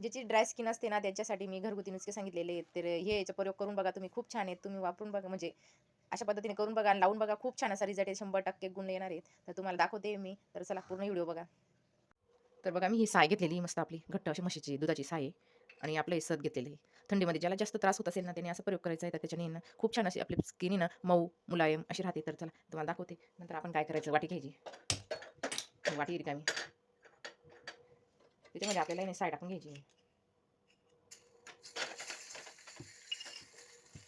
ज्याची dry skin असते ना त्याच्यासाठी मी घरगुती नुसके सांगितलेले तर हे याचा प्रयोग करून बघा तुम्ही खूप छान आहेत. तुम्ही वापरून बघा म्हणजे अशा पद्धतीने करून बघा आणि लावून बघा खूप छान असा रिझल्ट आहे. शंभर टक्के गुण येणार आहेत. तर तुम्हाला दाखवते मी. तर चला पूर्ण व्हिडिओ बघा. तर बघा मी ही साय घेतलेली मस्त आपली घट्ट अशी म्हशीची दुधाची साय आहे. आणि आपलं हे सत घेतलेली थंडीमध्ये ज्याला जास्त त्रास होत असेल ना त्याने असा प्रयोग करायचा आहे. तर त्याच्याने ना खूप छान अशी आपली स्किन ना मऊ मुलायम अशी राहते. तर चला तुम्हाला दाखवते. नंतर आपण काय करायचं? वाटी घ्यायची. वाटी रिकामी त्याच्यामध्ये आपल्याला नाही साय टाकून घ्यायची.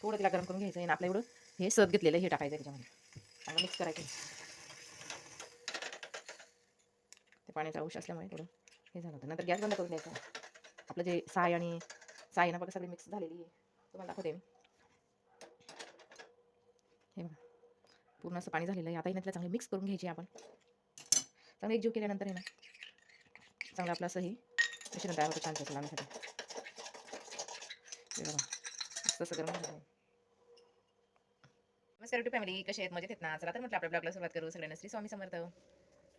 थोडं तिला गरम करून घ्यायचं आणि आपलं एवढं हे सत घेतलेलं हे टाकायचं त्याच्यामध्ये. चांगलं मिक्स करायचं ते पाण्याचा अंश असल्यामुळे थोडं हे झालं होतं. नंतर गॅस बंद करून द्यायचा आपलं जे साय आणि साय ना बघा सगळी मिक्स झालेली आहे. तुम्हाला दाखवते मी. हे बघा. पूर्ण असं पाणी झालेलं आहे. आता त्याला चांगलं मिक्स करून घ्यायची आपण. चांगलं एकजीव केल्यानंतर आहे ना चांगलं आपलं असं हे मिश्रण तयार होतं छान त्याचं लावण्यासाठी बघा मस्त गरम झालं नमस्कार टू फॅमिली कसे आहेत? मजेत आहेत ना? चला तर म्हटलं आपल्या ब्लॉगला सुरुवात करू. सगळ्यांना श्री स्वामी समर्थ.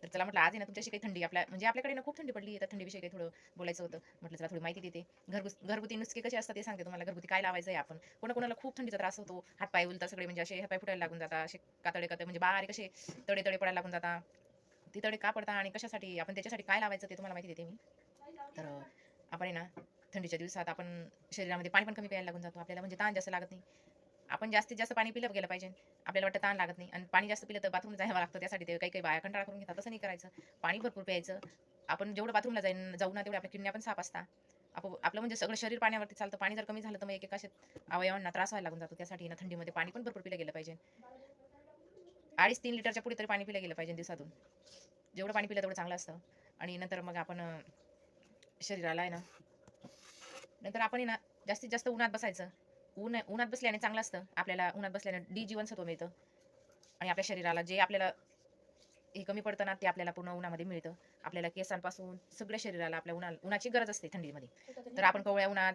तर चला म्हटलं आज आहे ना तुमच्याशी काही थंडी आपल्या म्हणजे आपल्याकडे ना खूप थंडी पडली तर थंडीविषयी काही थोडं बोलायचं होतं. म्हटलं चला थोडी माहिती देते. घरगुस घरगुती नुसके कसे असतात ते सांगते तुम्हाला. घरगुती काय लावायचं आहे आपण? कोणाकोणाला खूप थंडीचा त्रास होतो. हातपाय उलता सगळे म्हणजे असे हातपाय फुटायला लागून जातात असे कातडे कातडे म्हणजे बारीक असे तडे तडे पडायला लागून जातात. ती तडे का पडता आणि कशासाठी आपण त्याच्यासाठी काय लावायचं ते तुम्हाला माहिती देते मी. तर आपण आहे ना थंडीच्या दिवसात आपण शरीरामध्ये पाणी पण कमी प्यायला लागून जातो. आपल्याला म्हणजे ताण जास्त लागत नाही. आपण जास्तीत जास्त पाणी पिलं गेलं पाहिजे. आपल्याला वाटतं ताण लागत नाही. आणि पाणी जास्त पिलं तर बाथरूम जायला लागतं. त्यासाठी ते काही काही बाया कंटाळा करून घेतात. तसं नाही करायचं. पाणी भरपूर प्यायचं. आपण जेवढं बाथरूमला जाईन जाऊ ना तेवढे आपल्या किडण्या पण साफ असतात. आप आपलं म्हणजे सगळं शरीर पाण्यावरती चालतं. पाणी जर कमी झालं तर मग एक अवयवांना त्रास व्हायला लागून जातो. त्यासाठी ना थंडीमध्ये पाणी पण भरपूर पिलं गेलं पाहिजे. अडीच तीन लिटरच्या पुढे तरी पाणी पिलं गेलं पाहिजे दिवसातून. जेवढं पाणी पिलं तेवढं चांगलं असतं. आणि नंतर मग आपण शरीराला आहे ना नंतर आपण ना जास्तीत जास्त उन्हात बसायचं. ऊन उन्हात बसल्याने चांगलं असतं. आपल्याला उन्हात बसल्याने डी जीवनसत्व मिळतं. आणि आपल्या शरीराला जे आपल्याला हे कमी पडतं ना ते आपल्याला पूर्ण उन्हामध्ये मिळतं. आपल्याला केसांपासून सगळ्या शरीराला आपल्या उन्हा उन्हाची गरज असते थंडीमध्ये. तर आपण कवळ्या उन्हात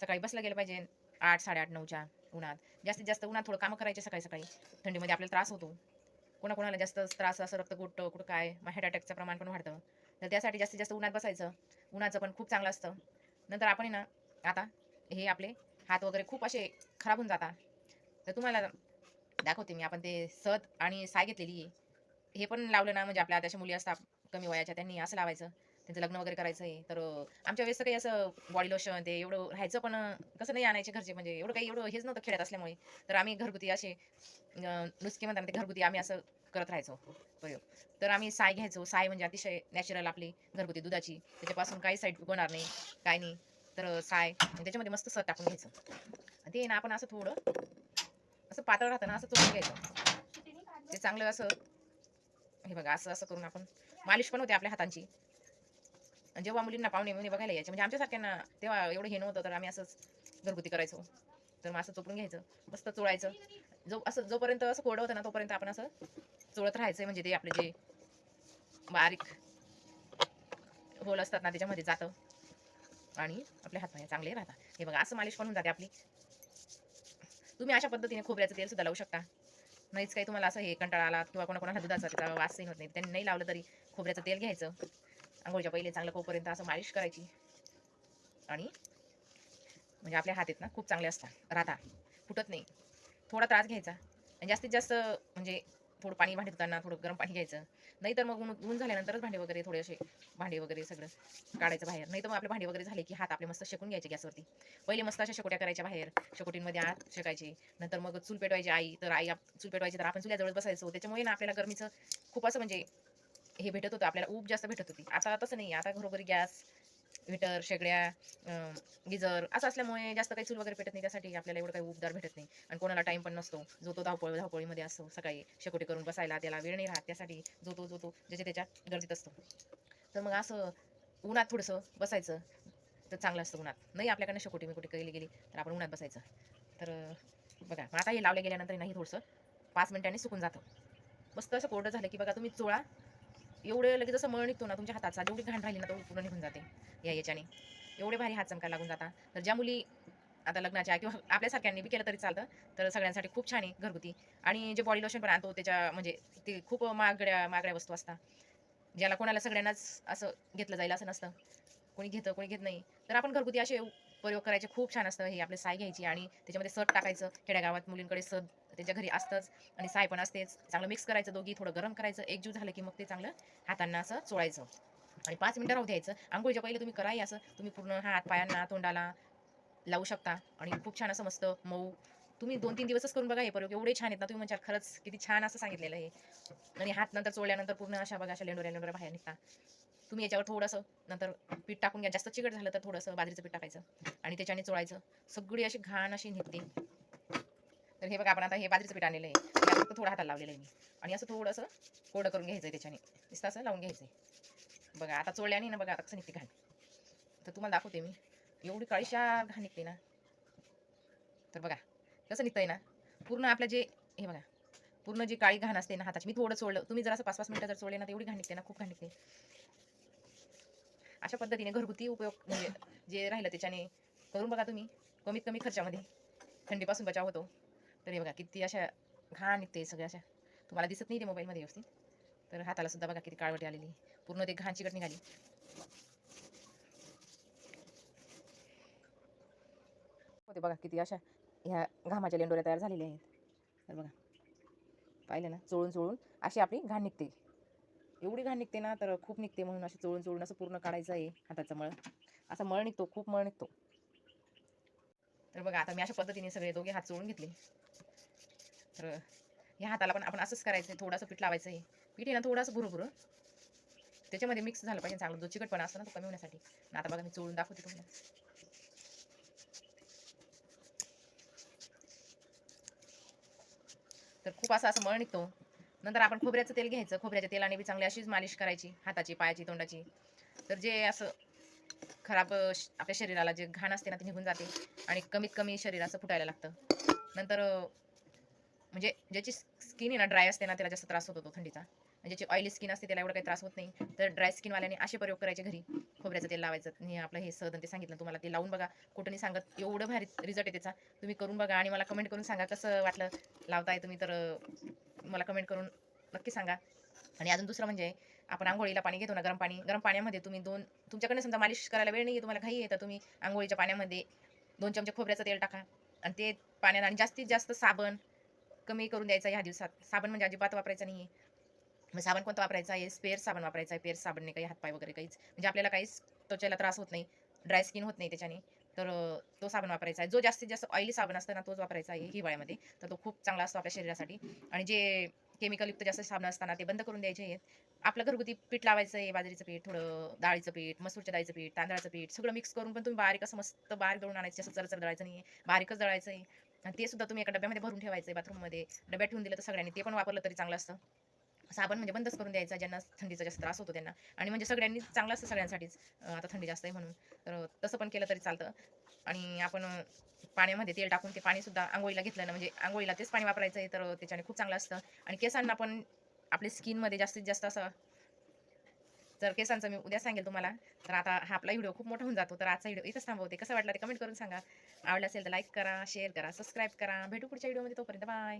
सकाळी बसलं गेलं पाहिजे. आठ साडेआठ नऊच्या उन्हात. जास्तीत जास्त उन्हात थोडं कामं करायचे सकाळी सकाळी. थंडीमध्ये आपल्याला त्रास होतो. कोणाकोणाला जास्त त्रास असं रक्त गोटतं कुठं काय मग हार्ट अटॅकचं प्रमाण पण वाढतं. तर त्यासाठी जास्तीत जास्त उन्हात बसायचं. उन्हाचं पण खूप चांगलं असतं. नंतर आपण आहे ना आता हे आपले हात वगैरे खूप असे खराब होऊन जातात. तर तुम्हाला दाखवते मी आपण ते सत आणि साय घेतलेली हे पण लावलं ना म्हणजे आपल्या आता मुली असतात कमी वयाच्या त्यांनी असं लावायचं. त्यांचं लग्न वगैरे करायचं आहे तर आमच्या वेळेस काही असं बॉडी लोशन ते एवढं राहायचं पण कसं नाही आणायचे घरचे. म्हणजे एवढं काही एवढं हेच नव्हतं खेळत असल्यामुळे. तर आम्ही घरगुती असे नुसके म्हणतात ते घरगुती आम्ही असं करत राहायचो. प्रयोग तर आम्ही साय घ्यायचो. साय म्हणजे अतिशय नॅचरल आपली घरगुती दुधाची. त्याच्यापासून काही साईड होणार नाही काय नाही. तर साय त्याच्यामध्ये मस्त सत टाकून घ्यायचं. ते ना आपण असं थोडं असं पातळ राहतं ना असं चोळून घ्यायचं. ते चांगलं असं हे बघा असं असं करून आपण मालिश पण होते आपल्या हातांची. आणि जेव्हा मुलींना पाहुणे मुली बघायला यायचे म्हणजे आमच्यासारख्यांना तेव्हा एवढं हे नव्हतं तर आम्ही असंच घरगुती करायचो. तर मग असं चोपडून घ्यायचं मस्त चोळायचं. जो असं जोपर्यंत असं कोरडं होतं ना तोपर्यंत आपण असं चोळत राहायचं म्हणजे ते आपले जे बारीक होल असतात ना त्याच्यामध्ये जातं. आणि आपले हातपाय चांगले राहतात. हे बघा असं मालिश पण होऊन जाते आपली. तुम्ही अशा पद्धतीने खोबऱ्याचं तेल सुद्धा लावू शकता. नाहीच काही तुम्हाला असं हे कंटाळा आला किंवा कोणाकोणाला दुधाचा त्याचा वास होत नाही त्यांनी नाही लावलं तरी खोबऱ्याचं तेल घ्यायचं. आंघोळीच्या पहिले चांगलं कोपर्यंत असं मालिश करायची. आणि म्हणजे आपल्या हात आहेत ना खूप चांगले असतात. राहतात फुटत नाही. थोडा त्रास घ्यायचा. आणि जास्तीत जास्त म्हणजे थोडं पाणी भांडी धुताना थोडं गरम पाणी घ्यायचं. नाही तर मग ऊन ऊन झाल्यानंतरच भांडे वगैरे थोडे असे भांडे वगैरे सगळं काढायचं बाहेर. नाही तर मग आपले भांडे वगैरे झाले की हात आपले मस्त शेकून घ्यायचे गॅसवरती. पहिले मस्त अशा शेकोट्या करायच्या बाहेर. शेकोटींमध्ये आत शेकायचे. नंतर मग चूल पेटवायची आई. तर आई चूल पेटवायची तर आपण चुल्याजवळ बसायचो. त्याच्यामुळे ना आपल्याला गरमीचं खूप असं म्हणजे हे भेटत होतं आपल्याला ऊब जास्त भेटत होती. आता तसं नाही आता घरोघरी गॅस हिटर शेगड्या गिजर असं असल्यामुळे जास्त काही चूल वगैरे भेटत नाही. त्यासाठी आपल्याला एवढं काही उपदार भेटत नाही. आणि कोणाला टाइम पण नसतो. जो तो धावपळ धावपळीमध्ये असतो सकाळी शेकोटी करून बसायला त्याला वेळ नाही राहत. त्यासाठी जो तो जो तो ज्याच्या त्याच्या गरजेत असतो. तर मग असं उन्हात थोडंसं बसायचं. तर चांगलं असतं उन्हात. नाही आपल्याकडनं शेकोटी मी केली गेली तर आपण उन्हात बसायचं. तर बघा मग आता हे लावल्या गेल्यानंतर नाही थोडंसं. पाच मिनिटांनी सुकून जातं. मस्त असं कोरडं झालं की बघा तुम्ही चोळा. एवढे लगेच असं मळ निघतो ना तुमच्या हाताचा. जेवढी घाण राहिली ना तेवढी पूर्ण निघून जाते. या याच्याने. एवढे भारी हात चमका लागून जाता. तर ज्या मुली आता लग्नाच्या किंवा आपल्यासारख्यांनी बी केलं तरी चालतं तर सगळ्यांसाठी खूप छान आहे घरगुती. आणि जे बॉडी लोशन पण आणतो त्याच्या म्हणजे ते खूप महागड्या महागड्या वस्तू असतात. ज्याला कोणाला सगळ्यांनाच असं घेतलं जाईल असं नसतं. कोणी घेतं कोणी घेत नाही. तर आपण घरगुती असे प्रयोग करायचे. खूप छान असतं हे आपले साय घ्यायची आणि त्याच्यामध्ये सद टाकायचं. खेड्यागावात मुलींकडे सद त्याच्या घरी असतंच आणि साय पण असतेच. चांगलं मिक्स करायचं दोघी थोडं गरम करायचं एकजीव झालं की मग ते चांगलं हातांना असं चोळायचं. आणि पाच मिनिटं राहू द्यायचं. आंघोळीच्या पहिले तुम्ही कराही असं तुम्ही पूर्ण हात पायांना तोंडाला लावू शकता. आणि खूप छान असं मस्त मऊ. तुम्ही दोन तीन दिवसच करून बघा हे प्रयोग एवढे छान आहेत ना तुम्ही म्हणजे खरंच किती छान असं सांगितलेलं आहे आणि हात नंतर चोळल्यानंतर पूर्ण अशा बघा अशा लेंडोऱ्या लेंडोऱ्या बाहेर निघता. तुम्ही याच्यावर थोडंसं नंतर पीठ टाकून घ्या. जास्त चिकट झालं तर थोडंसं बाजरीचं पीठ टाकायचं आणि त्याच्याने चोळायचं. सगळी अशी घाण अशी निघते. हे बघा आपण आता हे बाजरीचं पीठ आणलेलं आहे. त्याला फक्त थोडं हाताला लावलेलं आहे मी. आणि असं थोडंसं कोरडं करून घ्यायचं आहे त्याच्याने. दिसतं असं लावून घ्यायचं आहे बघा आता चोळल्याने ना बघा आता कसं निघते घाण. तर तुम्हाला दाखवते मी. एवढी काळीशार घाण निघते ना. तर बघा कसं निघतंय ना. पूर्ण आपलं जे हे बघा पूर्ण जी काळी घाण असते ना हाताची मी थोडं चोळलं. तुम्ही जर असं पाच पाच मिनटं जर चोळले ना तेवढी घाण निघते ना खूप घाण निघते. अशा पद्धतीने घरगुती उपयोग म्हणजे जे राहिलं त्याच्याने करून बघा तुम्ही. कमीत कमी खर्चामध्ये. थंडीपासून बचाव होतो. तर हे बघा किती अशा घाण निघते सगळ्या अशा. तुम्हाला दिसत नाही ते मोबाईलमध्ये व्यवस्थित. तर हाताला सुद्धा बघा किती काळवटी आलेली पूर्ण ते घाण चिकट निघाली. होते बघा किती अशा ह्या घामाच्या लेंडोऱ्या तयार झालेल्या आहेत. तर बघा. पाहिलं ना चोळून चोळून अशी आपली घाण निघते. एवढी घाण निघते ना तर खूप निघते म्हणून अशी चोळून चोळून असं पूर्ण काढायचं आहे हाताचा मळ. असा मळ निघतो खूप मळ निघतो. तर बघा आता मी अशा पद्धतीने सगळे दोघे हात चोळून घेतले. तर ह्या हाताला पण आपण असंच करायचं आहे थोडंसं पीठ लावायचं आहे. पीठ आहे ना थोडंसं भुरभुरं. त्याच्यामध्ये मिक्स झालं पाहिजे चांगलं जो चिकटपणा असतो ना तो कमी होण्यासाठी. आता बघा मी चोळून दाखवते तुम्हाला. तर खूप असं असं मळ निघतो. नंतर आपण खोबऱ्याचं तेल घ्यायचं. खोबऱ्याच्या तेलाने बी चांगली अशीच मालिश करायची हाताची पायाची तोंडाची. तर जे असं खराब श- आपल्या शरीराला जे घाण असते ना ते निघून जाते आणि कमीत कमी शरीराचं फुटायला लागतं. नंतर म्हणजे ज्याची स्किन आहे ना ड्राय असते ना त्याला जास्त त्रास होतो थंडीचा. म्हणजे ज्याची ऑइली स्किन असते त्याला एवढा काही त्रास होत नाही. तर ड्राय स्किनवाल्याने असे प्रयोग करायचे घरी. खोबऱ्याचं तेल लावायचं. मी आपलं हे सदन ते सांगितलं तुम्हाला ते लावून बघा. कुठं सांगत एवढं भारी रिझल्ट आहे त्याचा. तुम्ही करून बघा आणि मला कमेंट करून सांगा कसं वाटलं. लावताय तुम्ही तर मला कमेंट करून नक्की सांगा. आणि अजून दुसरं म्हणजे आपण आंघोळीला पाणी घेतो ना गरम पाणी गरम पाण्यामध्ये तुम्ही दोन तुमच्याकडे समजा मालिश करायला वेळ नाही तुम्हाला घाई आहे तर तुम्ही आंघोळीच्या पाण्यामध्ये दोन चमचे खोबऱ्याचं तेल टाका. आणि ते पाण्यात आणि जास्तीत जास्त साबण कमी करून द्यायचा ह्या दिवसात. साबण म्हणजे अजिबात वापरायचा नाही मग साबण कोणता वापरायचा आहे? स्पेअर साबण वापरायचा आहे. पेअर साबणने काही हातपाय वगैरे काहीच. म्हणजे आपल्याला काहीच त्वचेला त्रास होत नाही. ड्राय स्किन होत नाही त्याच्याने. तर तो साबण वापरायचा आहे. जो जास्तीत जास्त ऑइली साबण असतं ना तोच वापरायचा आहे हिवाळ्यामध्ये. तर तो खूप चांगला असतो आपल्या शरीरासाठी. आणि जे केमिकलयुक्त जास्त साबण असताना ते बंद करून द्यायचे आहेत. आपलं घरगुती पीठ लावायचं आहे बाजरीचं पीठ थोडं डाळीचं पीठ मसूरच्या डाळीचं पीठ तांदळाचं पीठ सगळं मिक्स करून पण तुम्ही बारीक असं मस्त बारीक दळून आणायचं असं चरचर दळायचं नाही बारीकच दळायचं आहे आणि ते सुद्धा तुम्ही एका डब्यामध्ये भरून ठेवायचं आहे बाथरूममध्ये डब्यात ठेवून दिलं तर सगळ्यांनी ते पण वापरलं तरी चांगलं असतं. साबण म्हणजे बंदच करून द्यायचा ज्यांना थंडीचा जास्त त्रास होतो त्यांना. आणि म्हणजे सगळ्यांनी चांगलं असतं सगळ्यांसाठीच. आता थंडी जास्त आहे म्हणून. तर तसं पण केलं तरी चालतं. आणि आपण पाण्यामध्ये तेल टाकून ते पाणी सुद्धा आंघोळीला घेतलं ना म्हणजे आंघोळीला तेच पाणी वापरायचं आहे तर त्याच्याने खूप चांगलं असतं. आणि केसांना पण आपल्या स्किनमध्ये जास्तीत जास्त असं तर केसांचं मी उद्या सांगेल तुम्हाला तर आता हा आपला व्हिडिओ खूप मोठा होऊन जातो. तर आजचा व्हिडिओ इथंच थांबवते. कसं वाटला ते कमेंट करून सांगा. आवडला असेल तर लाईक करा शेअर करा सबस्क्राईब करा. भेटू पुढच्या व्हिडिओमध्ये. तोपर्यंत बाय